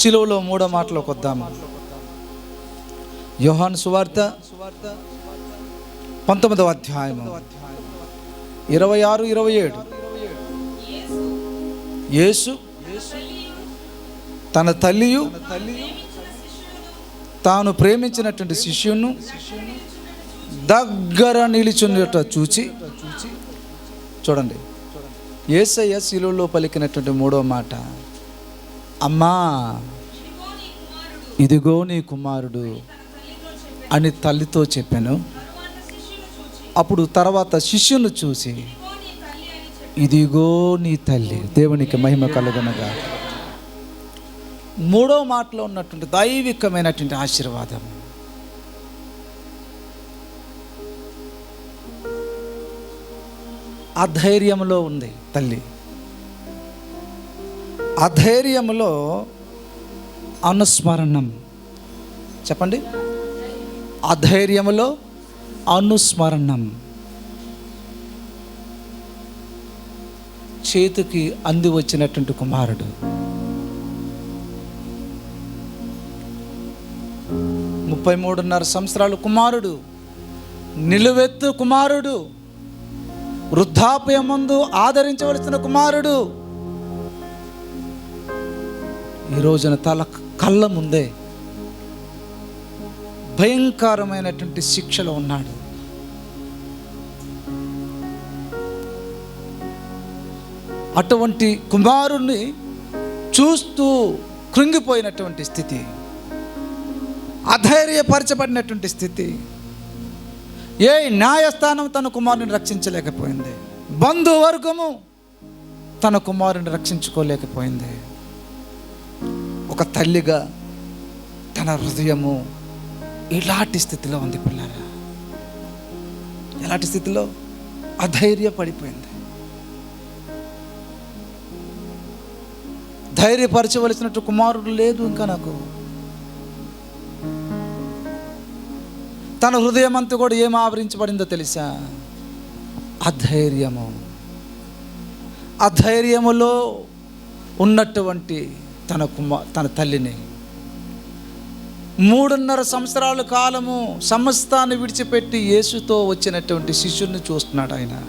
సిలువలో మూడో మాటలోకి వద్దాము యోహాన్ సువార్త పంతొమ్మిదవ అధ్యాయము. ఇరవై ఆరు ఇరవై ఏడు. యేసు తన తల్లియు తాను ప్రేమించినటువంటి శిష్యును దగ్గర నిలిచున్నట చూచి చూడండి. ఏసయ్య శిలువలో పలికినటువంటి మూడో మాట అమ్మా ఇదిగో నీ కుమారుడు అని తల్లితో చెప్పాను. అప్పుడు తర్వాత శిష్యులు చూసి ఇదిగో నీ తల్లి దేవునికి మహిమ కలుగనగా. మూడో మాటలో ఉన్నటువంటి దైవికమైనటువంటి ఆశీర్వాదం. అధైర్యంలో ఉంది తల్లి. అధైర్యంలో అనుస్మరణం. చెప్పండి. అధైర్యములో అనుస్మరణం. చేతికి అంది వచ్చినటువంటి కుమారుడు. ముప్పై మూడున్నర సంవత్సరాలు కుమారుడు. నిలువెత్తు కుమారుడు. వృద్ధాప్యమందు ఆదరించవలసిన కుమారుడు. ఈ రోజున తల కళ్ళ ముందే భయంకరమైనటువంటి శిక్షలో ఉన్నాడు. అటువంటి కుమారుణ్ణి చూస్తూ కృంగిపోయినటువంటి స్థితి అధైర్యపరచబడినటువంటి స్థితి. ఏ న్యాయస్థానం తన కుమారుని రక్షించలేకపోయింది బంధువర్గము తన కుమారుని రక్షించుకోలేకపోయింది. ఒక తల్లిగా తన హృదయము ఇలాంటి స్థితిలో ఉంది పిల్లరా. ఎలాంటి స్థితిలో? అధైర్యపడిపోయింది. ధైర్యపరచవలసినట్టు కుమారుడు లేదు ఇంకా నాకు. తన హృదయం అంతా కూడా ఏం ఆవరించబడిందో తెలుసా? అధైర్యము. అధైర్యములో ఉన్నటువంటి తన కుమా తన తల్లిని. మూడున్నర సంవత్సరాల కాలము సమస్తాన్ని విడిచిపెట్టి యేసుతో వచ్చినటువంటి శిష్యుని చూస్తున్నాడు ఆయన.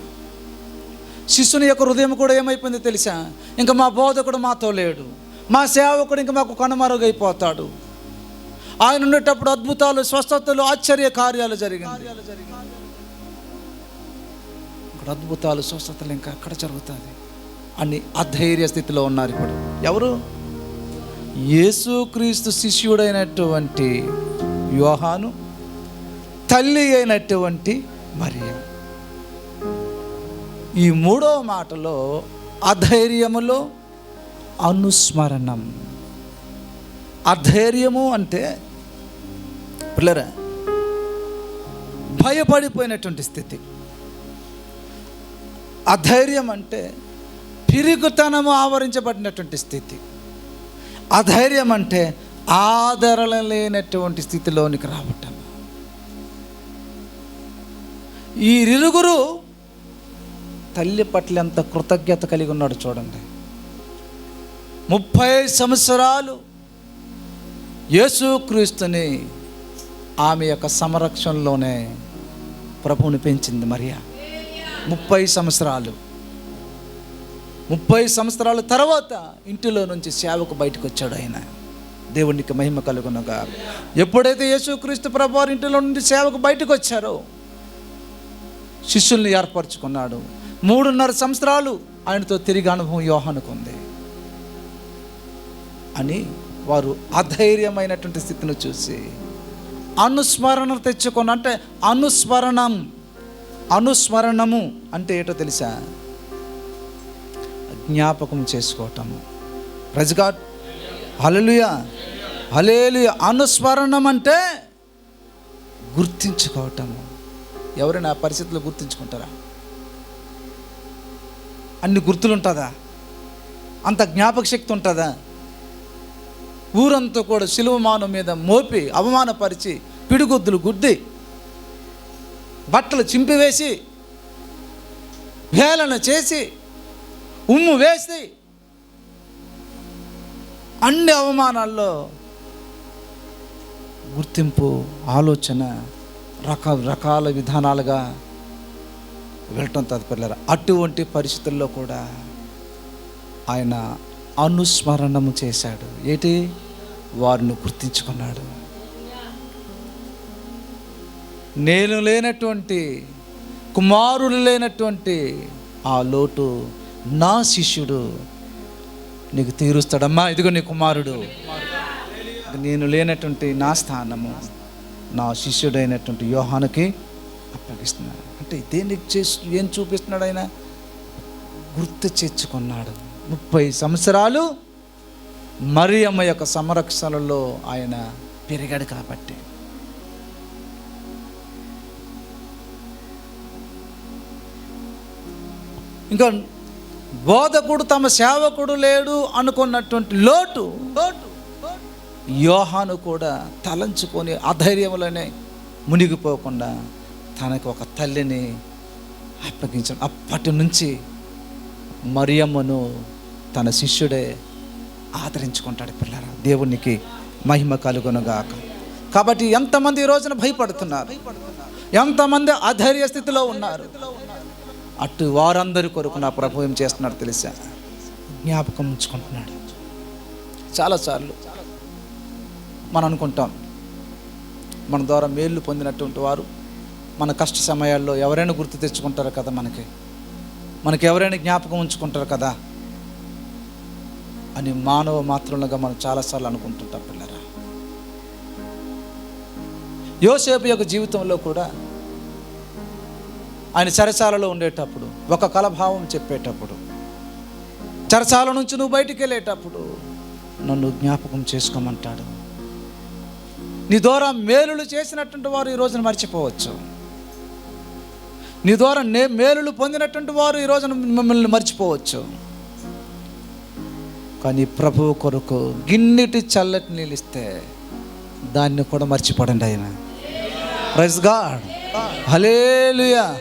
శిష్యుని యొక్క హృదయం కూడా ఏమైపోయిందో తెలుసా? ఇంకా మా బోధకుడు మాతో లేడు. మా సేవకుడు ఇంకా మాకు కనుమరుగైపోతాడు. ఆయన ఉండేటప్పుడు అద్భుతాలు స్వస్థతలు ఆశ్చర్య కార్యాలు జరిగింది. ఇక్కడ అద్భుతాలు స్వస్థతలు ఇంకా అక్కడ జరుగుతుంది అని అధైర్య స్థితిలో ఉన్నారు ఇప్పుడు. ఎవరు? యేసుక్రీస్తు శిష్యుడైనటువంటి యోహాను తల్లి అయినటువంటి మరియ. ఈ మూడో మాటలో అధైర్యములో అనుస్మరణం. అధైర్యము అంటే పిల్లరా భయపడిపోయినటువంటి స్థితి. అధైర్యం అంటే పిరుగుతనము ఆవరించబడినటువంటి స్థితి. అధైర్యం అంటే ఆదరణ లేనటువంటి స్థితిలోనికి రావటం. ఈ ఇరుగురు తల్లి పట్ల ఎంత కృతజ్ఞత కలిగి ఉన్నాడు చూడండి. ముప్పై సంవత్సరాలు యేసుక్రీస్తుని ఆమె యొక్క సంరక్షణలోనే ప్రభువుని పెంచింది మరియా. ముప్పై సంవత్సరాలు. ముప్పై సంవత్సరాల తర్వాత ఇంటిలో నుంచి సేవకు బయటకు వచ్చాడు ఆయన. దేవునికి మహిమ కలుగునగా. ఎప్పుడైతే యేసుక్రీస్తు ప్రభు వారి ఇంటిలో నుండి సేవకు బయటకు వచ్చారో శిష్యుల్ని ఏర్పరచుకున్నాడు. మూడున్నర సంవత్సరాలు ఆయనతో తిరిగి అనుభవం యోహానుకు ఉంది. అని వారు అధైర్యమైనటువంటి స్థితిని చూసి అనుస్మరణ తెచ్చుకొని అంటే అనుస్మరణం అనుస్మరణము అంటే ఏటో తెలుసా? జ్ఞాపకం చేసుకోవటము. ప్రజగా హలలుయ హలేలుయ అనుస్మరణం అంటే గుర్తించుకోవటము. ఎవరైనా ఆ పరిస్థితుల్లో గుర్తించుకుంటారా? అన్ని గుర్తులు ఉంటుందా అంత జ్ఞాపక శక్తి ఉంటుందా? ఊరంతా కూడా శిలువమానం మీద మోపి అవమానపరిచి పిడిగొద్దులు గుద్ది బట్టలు చింపివేసి వేలన చేసి ఉమ్ము వేసి అన్ని అవమానాల్లో గుర్తింపు ఆలోచన రక రకాల విధానాలుగా వెళ్ళటం తదుపరిలేరు? అటువంటి పరిస్థితుల్లో కూడా ఆయన అనుస్మరణము చేశాడు. ఏంటి? వారిని గుర్తించుకున్నాడు. నేను లేనటువంటి కుమారులు లేనటువంటి ఆ లోటు నా శిష్యుడు నీకు తీరుస్తాడమ్మా. ఇదిగో నీ కుమారుడు. నేను లేనటువంటి నా స్థానము నా శిష్యుడైనటువంటి యోహానుకి అప్పగిస్తున్నాడు. అంటే దేనికి చేసి ఏం చూపిస్తున్నాడు ఆయన? గుర్తు చేర్చుకున్నాడు. ముప్పై సంవత్సరాలు మరియమ్మ యొక్క సంరక్షణలో ఆయన పెరిగాడు కాబట్టి. ఇంకా బోధకుడు తమ సేవకుడు లేడు అనుకున్నటువంటి లోటు యోహాను కూడా తలంచుకొని అధైర్యంలోనే మునిగిపోకుండా తనకు ఒక తల్లిని అప్పగించడం. అప్పటి నుంచి మరియమ్మను తన శిష్యుడే ఆదరించుకుంటాడు పిల్లల దేవునికి మహిమ కలుగునుగాక. కాబట్టి ఎంతమంది ఈ రోజున భయపడుతున్నారు? ఎంతమంది అధైర్య స్థితిలో ఉన్నారు? అటు వారందరి కొరకు నా ప్రభు ఏం చేస్తున్నాడు తెలుసా? జ్ఞాపకం ఉంచుకుంటున్నాడు. చాలాసార్లు మనం అనుకుంటాం మన ద్వారా మేలు పొందినటువంటి వారు మన కష్ట సమయాల్లో ఎవరైనా గుర్తు తెచ్చుకుంటారు కదా మనకి. మనకి ఎవరైనా జ్ఞాపకం ఉంచుకుంటారు కదా అని మానవ మాత్రంగా మనం చాలాసార్లు అనుకుంటుంటాం పిల్లరా. యోసేపు యొక్క జీవితంలో కూడా ఆయన చెరసాలలో ఉండేటప్పుడు ఒక కలభావం చెప్పేటప్పుడు చెరసాల నుంచి నువ్వు బయటికి వెళ్ళేటప్పుడు నన్ను జ్ఞాపకం చేసుకోమంటాడు. నీ ద్వారా మేలులు చేసినటువంటి వారు ఈ రోజున మర్చిపోవచ్చు. నీ ద్వారా నే మేలులు పొందినటువంటి వారు ఈ రోజున మిమ్మల్ని మర్చిపోవచ్చు. కానీ ప్రభువు కొరకు గిన్నెటి చల్లటి నీళ్ళు ఇస్తే దాన్ని కూడా మర్చిపోడండి ఆయన. ప్రైజ్ గాడ్ హలేలుయా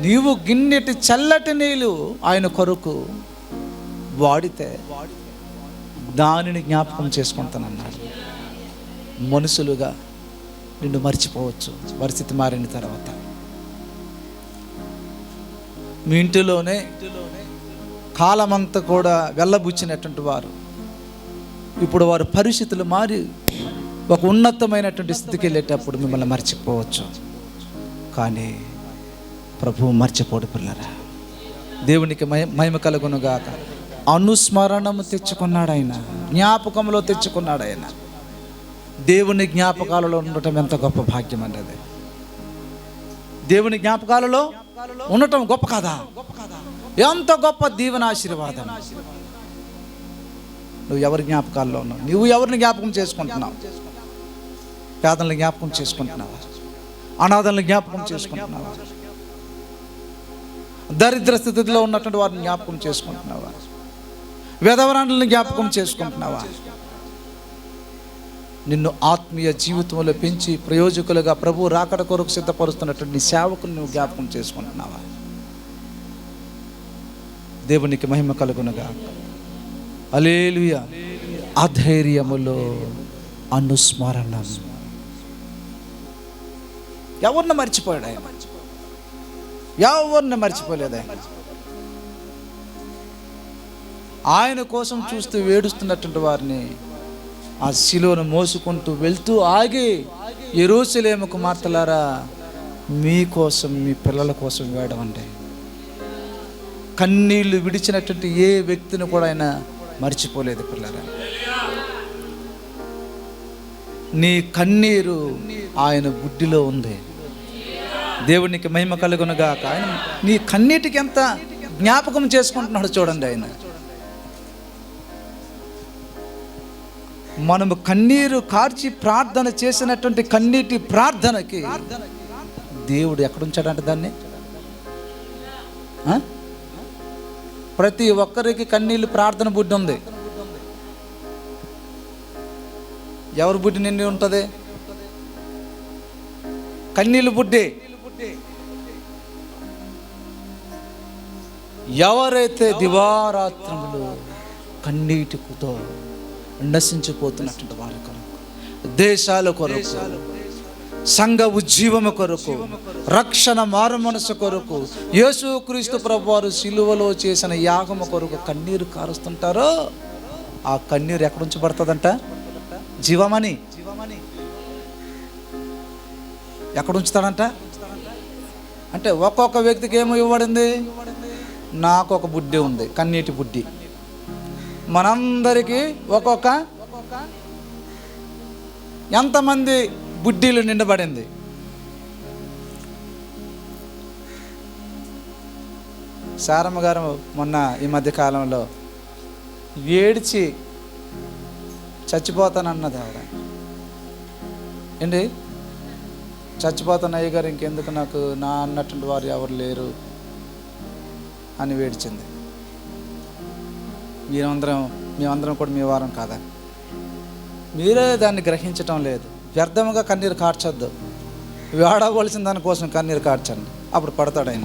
నీవు గిన్నెటి చల్లటి నీళ్ళు ఆయన కొరకు వాడితే దానిని జ్ఞాపకం చేసుకుంటానన్నాడు. మనుషులుగా నిన్ను మర్చిపోవచ్చు. పరిస్థితి మారిన తర్వాత. మీ ఇంటిలోనే కాలమంతా కూడా వెళ్ళబుచ్చినటువంటి వారు. ఇప్పుడు వారు పరిస్థితులు మారి ఒక ఉన్నతమైనటువంటి స్థితికి వెళ్ళేటప్పుడు మిమ్మల్ని మర్చిపోవచ్చు. కానీ ప్రభువు మర్చిపోడు పిల్లరా. దేవునికి మహి మహిమ కలుగునుగాక. అనుస్మరణము తెచ్చుకున్నాడు ఆయన జ్ఞాపకంలో తెచ్చుకున్నాడు ఆయన దేవుని జ్ఞాపకాలలో ఉండటం ఎంత గొప్ప భాగ్యం అండి అది. దేవుని జ్ఞాపకాలలో ఉండటం గొప్ప కదా. ఎంత గొప్ప దీవెన ఆశీర్వాదం నువ్వు ఎవరి జ్ఞాపకాల్లో ఉన్నావు? నువ్వు ఎవరిని జ్ఞాపకం చేసుకుంటున్నావు? పేదల్ని జ్ఞాపకం చేసుకుంటున్నావా? అనాథల్ని జ్ఞాపకం చేసుకుంటున్నావా? దరిద్ర స్థితిలో ఉన్నటువంటి వారిని జ్ఞాపకం చేసుకుంటున్నావా? వేదవరాండ్లని జ్ఞాపకం చేసుకుంటున్నావా? నిన్ను ఆత్మీయ జీవితంలో పెంచి ప్రయోజకులుగా ప్రభు రాకడ కొరకు సిద్ధపరుస్తున్నటువంటి నీ సేవకులు నువ్వు జ్ఞాపకం చేసుకుంటున్నావా? దేవునికి మహిమ కలుగునగా. అలేలుయ అధైర్యములో అనుస్మరణ. ఎవరిని మర్చిపోయాడు ఆయన? ఎవరిని మర్చిపోలేదు. ఆయన ఆయన కోసం చూస్తూ వేడుస్తున్నటువంటి వారిని ఆ శిలువను మోసుకుంటూ వెళ్తూ ఆగి ఎరుసలేము కుమార్తెలారా మీకోసం మీ పిల్లల కోసం వేడమండి కన్నీళ్ళు విడిచినటువంటి ఏ వ్యక్తిని కూడా ఆయన మర్చిపోలేదు పిల్లరా. నీ కన్నీరు ఆయన బుడ్డిలో ఉంది. దేవునికి మహిమ కలుగునుగాక. ఆయన నీ కన్నీటికి ఎంత జ్ఞాపకం చేసుకుంటున్నాడు చూడండి ఆయన. మనము కన్నీరు కార్చి ప్రార్థన చేసినటువంటి కన్నీటి ప్రార్థనకి దేవుడు ఎక్కడుంచాడంట దాన్ని? ప్రతి ఒక్కరికి కన్నీళ్ళు ప్రార్థన బుడ్డి ఉంది. ఎవరి బుడ్డి నిండి ఉంటుంది? కన్నీళ్ళు బుడ్డి. ఎవరైతే దివారాత్రములు కన్నీటితో నశించిపోతున్నటువంటి వారి కొరకు దేశాల కొరకు సంఘ ఉజ్జీవము కొరకు రక్షణ మారు మనసు కొరకు యేసుక్రీస్తు ప్రభు వారు సిలువలో చేసిన యాగము కొరకు కన్నీరు కారుస్తుంటారో ఆ కన్నీరు ఎక్కడ నుంచి పడుతుందంట జీవమని జీవమని. ఎక్కడ ఉంచుతాడంట? అంటే ఒక్కొక్క వ్యక్తికి ఏమో ఇవ్వబడింది? నాకు ఒక బుడ్డి ఉంది కన్నీటి బుడ్డి మనందరికీ ఒక్కొక్క ఎంతమంది బుడ్డీలు నిండబడింది? సారమ్మ గారు మొన్న ఈ మధ్య కాలంలో ఏడ్చి చచ్చిపోతానన్నది ఆవిడ. ఏంటి? చచ్చిపోతున్న అయ్యగారు ఇంకెందుకు నాకు? నా అన్నటువంటి వారు ఎవరు లేరు అని వేడిచింది. మీరందరం మేమందరం కూడా మీ వారం కాదా? మీరే దాన్ని గ్రహించటం లేదు. వ్యర్థముగా కన్నీరు కార్చొద్దు. వేడవలసిన దానికోసం కన్నీరు కార్చండి. అప్పుడు పడతాడు ఆయన.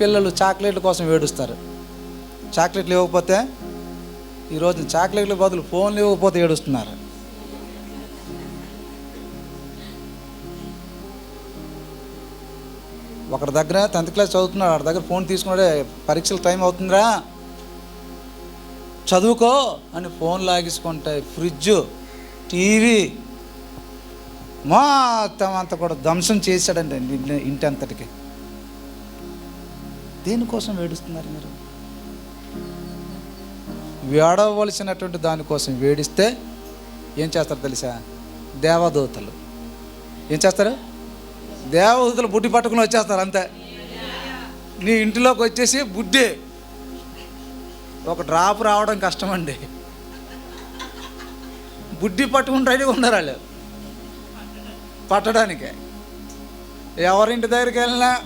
పిల్లలు చాక్లెట్ల కోసం ఏడుస్తారు. చాక్లెట్లు ఇవ్వకపోతే ఈరోజు చాక్లెట్ల బదులు ఫోన్లు ఇవ్వకపోతే ఏడుస్తున్నారు. ఒకరి దగ్గర టెన్త్ క్లాస్ చదువుతున్నాడు వాడి దగ్గర ఫోన్ తీసుకున్నాడే పరీక్షల టైం అవుతుందిరా చదువుకో అని ఫోన్ లాగేసుకుంటాయి ఫ్రిడ్జ్ టీవీ మొత్తం అంతా కూడా ధ్వంసం చేశాడండి ఇంటి- ఇంటి అంతటికి. దేనికోసం వేడుస్తున్నారు మీరు? వేడవలసినటువంటి దానికోసం వేడిస్తే ఏం చేస్తారు తెలుసా? దేవదూతలు. ఏం చేస్తారు? దేవదూతలు బుడ్డి పట్టుకుని వచ్చేస్తారు అంతే. నీ ఇంటిలోకి వచ్చేసి బుడ్డి ఒక డ్రాప్ రావడం కష్టమండి. బుడ్డి పట్టుకుని రెడీగా ఉన్నారు వాళ్ళు. పట్టడానికి. ఎవరింటి దగ్గరికి వెళ్ళినా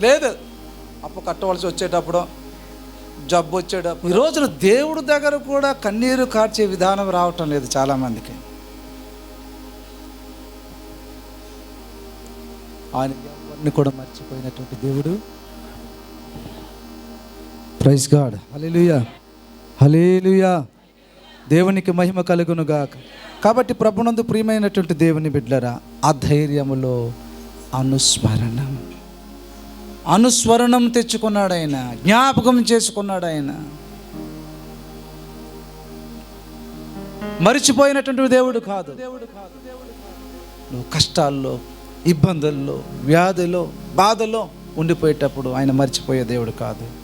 లేదు. అప్పు కట్టవలసి వచ్చేటప్పుడు జబ్బు వచ్చేటప్పుడు. ఈ రోజున దేవుడి దగ్గర కూడా కన్నీరు కార్చే విధానం రావటం లేదు చాలామందికి. ఆయన ఎవరిని కూడా మర్చిపోయినటువంటి దేవుడు. ప్రైజ్ గాడ్ హలేలుయా హలేలుయా దేవునికి మహిమ కలుగును గాక. కాబట్టి ప్రభునందు ప్రియమైనటువంటి దేవుని బిడ్డరా అధైర్యములో అనుస్మరణం. అనుస్మరణం తెచ్చుకున్నాడు ఆయన జ్ఞాపకం చేసుకున్నాడు ఆయన మరిచిపోయినటువంటి దేవుడు కాదు. నువ్వు కష్టాల్లో ఇబ్బందుల్లో వ్యాధిలో బాధలో ఉండిపోయేటప్పుడు ఆయన మర్చిపోయే దేవుడు కాదు.